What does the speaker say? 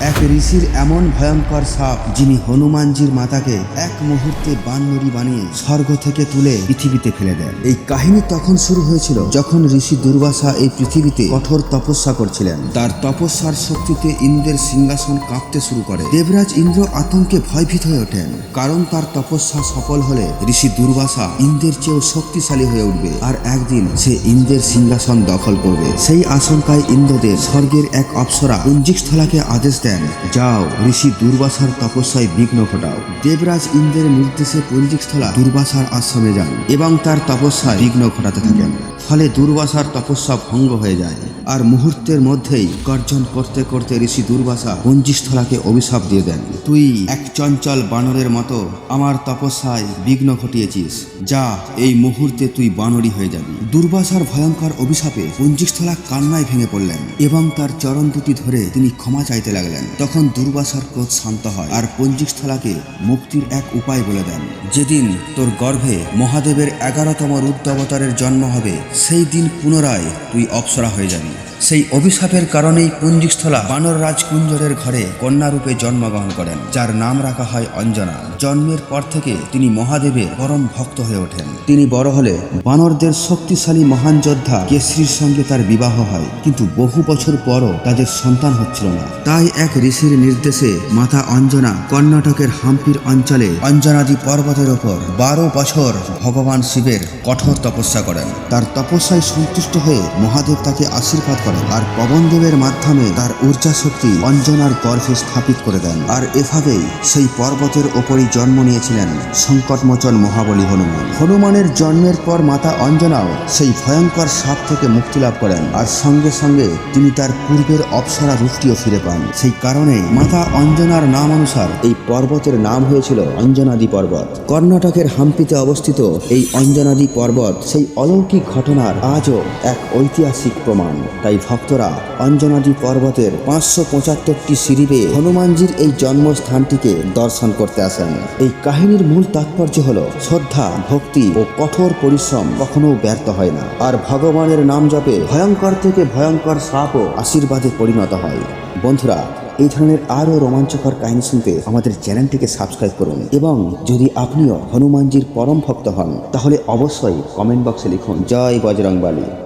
এক ঋষির এমন ভয়ঙ্কর সাপ যিনি হনুমানজির মাতাকে এক মুহূর্তে বাননরি বানিয়ে স্বর্গ থেকে তুলে পৃথিবীতে ফেলে দেন। এই কাহিনী তখন শুরু হয়েছিল যখন ঋষি দুর্বাসা এই পৃথিবীতে কঠোর তপস্যা করছিলেন। তার তপস্যার শক্তিতে ইন্দ্রের সিংহাসন কাঁপতে শুরু করে। দেবরাজ ইন্দ্র আতঙ্কে ভয়ভীত হয়ে ওঠেন, কারণ তার তপস্যা সফল হলে ঋষি দুর্বাসা ইন্দ্রের চেয়েও শক্তিশালী হয়ে উঠবে। আর একদিন সে ইন্দ্রের সিংহাসন দখল করবে। সেই আশঙ্কায় ইন্দ্রদেব স্বর্গের এক অপ্সরা কুঞ্জিকস্থলাকে আদেশ দেন যাও, ঋষি দুর্বাসার তপস্যায় বিঘ্ন ঘটাও। দেবরাজ ইন্দ্রের নির্দেশে পুঞ্জিকস্থলা দুর্বাসার আশ্রমে যান এবং তার তপস্যায় বিঘ্ন ঘটাতে থাকেন। ফলে দুর্বাসার তপস্যা ভঙ্গ হয়ে যায়। আর মুহূর্তের মধ্যেই গর্জন করতে করতে ঋষি দুর্বাসা পঞ্জিস্থলাকে অভিশাপ দিয়ে দেন। তুই এক চঞ্চল বানরের মতো আমার তপস্যায় বিঘ্ন ঘটিয়েছিস। যা এই মুহূর্তে তুই বানরই হয়ে যাবি। দুর্বাসার ভয়ঙ্কর অভিশাপে পঞ্জিস্থলা কান্নায় ভেঙে পড়লেন এবং তার চরণ দুটি ধরে তিনি ক্ষমা চাইতে লাগলেন। তখন দুর্বাসার ক্রোধ শান্ত হয় আর পঞ্জিস্থলাকে মুক্তির এক উপায় বলে দেন। যেদিন তোর গর্ভে মহাদেবের এগারোতম রুদ্র অবতারের জন্ম হবে, সেই দিন পুনরায় তুই অপসরা হয়ে যাবি। সেই অভিশাপের কারণেই পুঞ্জিস্থলা বানর রাজ কুঞ্জরের ঘরে কন্যারূপে জন্মগ্রহণ করেন, যার নাম রাখা হয় অঞ্জনা। জন্মের পর থেকে তিনি মহাদেবের পরম ভক্ত হয়ে ওঠেন। তিনি বড় হলে বানরদের শক্তিশালী মহান যোদ্ধা কেশরীর সঙ্গে তার বিবাহ হয়, কিন্তু বহু বছর পরও তাদের সন্তান হচ্ছিল না। তাই এক ঋষির নির্দেশে মাতা অঞ্জনা কর্ণাটকের হাম্পির অঞ্চলে অঞ্জনাদি পর্বতের ওপর বারো বছর ভগবান শিবের কঠোর তপস্যা করেন। তার তপস্যায় সন্তুষ্ট হয়ে মহাদেব তাকে আশীর্বাদ করেন। আর পবনদেবের মাধ্যমে তার ঊর্জা শক্তি অঞ্জনার গর্ভে স্থাপিত করে দেন। আর এভাবেই সেই পর্বতের ওপরই জন্ম নিয়েছিলেন সংকটমোচন মহাবলী হনুমান। হনুমানের জন্মের পর মাতা অঞ্জনাও সেই ভয়ঙ্কর সাপ থেকে মুক্তি লাভ করেন। আর সঙ্গে সঙ্গে তিনি তার পূর্বের অপসরা রূপটিও ফিরে পান। সেই কারণে মাতা অঞ্জনার নাম অনুসার এই পর্বতের নাম হয়েছিল অঞ্জনাদি পর্বত। কর্ণাটকের হাম্পিতে অবস্থিত এই অঞ্জনাদি পর্বত সেই অলৌকিক ঘটনার আজও এক ঐতিহাসিক প্রমাণ। তাই ভক্তরা অঞ্জনাদি পর্বতের পাঁচশো পঁচাত্তরটি সিঁড়ি হনুমানজির এই জন্মস্থানটিকে দর্শন করতে আসেন। এই কাহিনীর মূল তাৎপর্য হল, শ্রদ্ধা, ভক্তি ও কঠোর পরিশ্রম কখনো ব্যর্থ হয় না। আর ভগবানের নাম জপে ভয়ঙ্কর থেকে ভয়ঙ্কর সাপও আশীর্বাদে পরিণত হয়। বন্ধুরা, এই ধরনের আরও রোমাঞ্চকর কাহিনী শুনতে আমাদের চ্যানেলটিকে সাবস্ক্রাইব করুন এবং যদি আপনিও হনুমানজির পরম ভক্ত হন, তাহলে অবশ্যই কমেন্ট বক্সে লিখুন, জয় বজরংবালী।